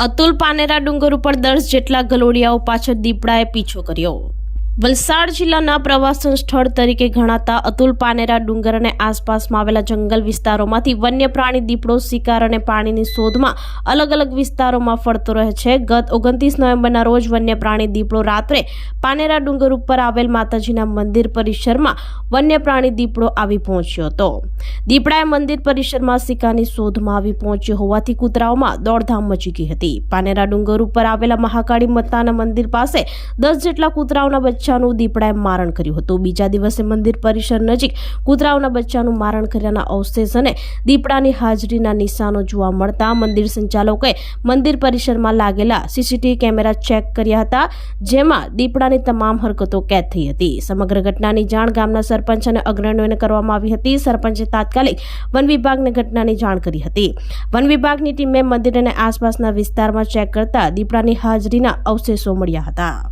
અતુલ પાનેરા ડુંગર ઉપર દસ જેટલા ગલોડિયાઓ પાછળ દીપડાએ પીછો કર્યો. વલસાડ જિલ્લાના પ્રવાસન સ્થળ તરીકે ગણાતા અતુલ પાનેરા ડુંગર અને આસપાસમાં આવેલા જંગલ વિસ્તારોમાંથી વન્ય પ્રાણી દીપડો શિકાર અને પાણીની શોધમાં અલગ અલગ વિસ્તારોમાં ફરતો રહે છે. ગત ઓગણત્રીસ નવેમ્બરના રોજ વન્ય પ્રાણી દીપડો રાત્રે પાનેરા ડુંગર ઉપર આવેલ માતાજીના મંદિર પરિસરમાં વન્ય પ્રાણી દીપડો આવી પહોંચ્યો હતો. દીપડાએ મંદિર પરિસરમાં સિક્કાની શોધમાં આવી પહોંચ્યો હોવાથી કૂતરાઓમાં દોડધામ મચી ગઈ હતી. પાનેરા ડુંગર ઉપર આવેલા મહાકાળી માતાના મંદિર પાસે દસ જેટલા કૂતરાઓના બચ્ચાનું દીપડાએ મારણ કર્યું હતું. બીજા દિવસે મંદિર પરિસર નજીક કૂતરાઓના બચ્ચાનું મારણ કર્યાના અવશેષ અને દીપડાની હાજરીના નિશાનો જોવા મળતા મંદિર સંચાલકોએ મંદિર પરિસરમાં લાગેલા સીસીટીવી કેમેરા ચેક કર્યા હતા, જેમાં દીપડાની તમામ હરકતો કેદ થઈ હતી. સમગ્ર ઘટનાની જાણ ગામના સરપંચ અને અગ્રણીઓને કરવામાં આવી હતી. સરપંચે તાત્કાલિક વન વિભાગને ઘટનાની જાણ કરી હતી. વન વિભાગની ટીમે મંદિર અને આસપાસના વિસ્તારમાં ચેક કરતા દીપડાની હાજરીના અવશેષો મળ્યા હતા.